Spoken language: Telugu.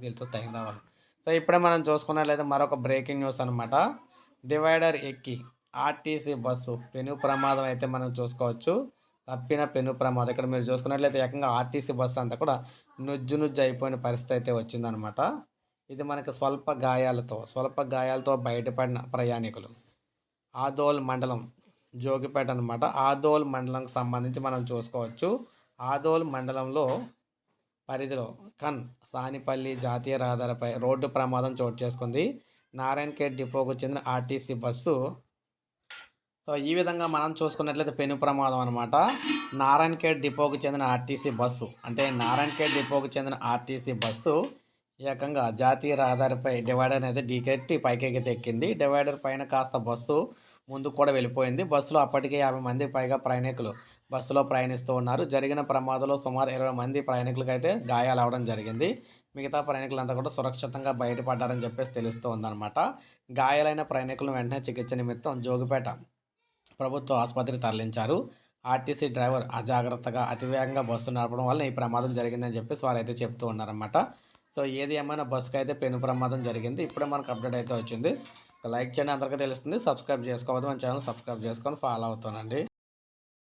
మీకు తెలుసు టైం రావాలి. సో ఇప్పుడే మనం చూసుకున్నట్లయితే మరొక బ్రేకింగ్ న్యూస్ అనమాట డివైడర్ ఎక్కి ఆర్టీసీ బస్సు పెను ప్రమాదం అయితే మనం చూసుకోవచ్చు. తప్పిన పెను ప్రమాదం. ఇక్కడ మీరు చూసుకున్నట్లయితే ఏకంగా ఆర్టీసీ బస్సు అంతా కూడా నుజ్జు నుజ్జు అయిపోయిన పరిస్థితి అయితే వచ్చిందనమాట ఇది మనకు స్వల్ప గాయాలతో స్వల్ప గాయాలతో బయటపడిన ప్రయాణికులు. ఆదోల్ మండలం జోగిపేట అనమాట ఆదోల్ మండలంకి సంబంధించి మనం చూసుకోవచ్చు. ఆదోల్ మండలంలో పరిధిలో కన్ సానిపల్లి జాతీయ రహదారిపై రోడ్డు ప్రమాదం చోటు చేసుకుంది. నారాయణఖేడ్ డిపోకు చెందిన ఆర్టీసీ బస్సు. సో ఈ విధంగా మనం చూసుకున్నట్లయితే పెను ప్రమాదం అనమాట నారాయణఖేడ్ డిపోకు చెందిన ఆర్టీసీ బస్సు. అంటే నారాయణఖేడ్ డిపోకు చెందిన ఆర్టీసీ బస్సు ఏకంగా జాతీయ రహదారిపై డివైడర్ అనేది డీకెట్టి పైకెక్కితే ఎక్కింది. డివైడర్ పైన కాస్త బస్సు ముందుకు కూడా వెళ్ళిపోయింది. బస్సులో అప్పటికే యాభై మంది పైగా ప్రయాణికులు బస్సులో ప్రయాణిస్తూ ఉన్నారు. జరిగిన ప్రమాదంలో సుమారు ఇరవై మంది ప్రయాణికులకు అయితే గాయాలు అవడం జరిగింది. మిగతా ప్రయాణికులంతా కూడా సురక్షితంగా బయటపడ్డారని చెప్పేసి తెలుస్తూ ఉందన్నమాట. గాయాలైన ప్రయాణికులను వెంటనే చికిత్స నిమిత్తం జోగిపేట ప్రభుత్వ ఆసుపత్రికి తరలించారు. ఆర్టీసీ డ్రైవర్ అజాగ్రత్తగా అతివేగంగా బస్సు నడపడం వల్ల ఈ ప్రమాదం జరిగిందని చెప్పేసి వారు అయితే చెప్తూ ఉన్నారన్నమాట. సో ఏది ఏమైనా బస్సుకి అయితే పెను ప్రమాదం జరిగింది ఇప్పుడే మనకు అప్డేట్ అయితే వచ్చింది. లైక్ చేయండి అందరికీ తెలుస్తుంది. సబ్స్క్రైబ్ చేసుకోవద్దు మన ఛానల్ సబ్స్క్రైబ్ చేసుకొని ఫాలో అవుతానండి.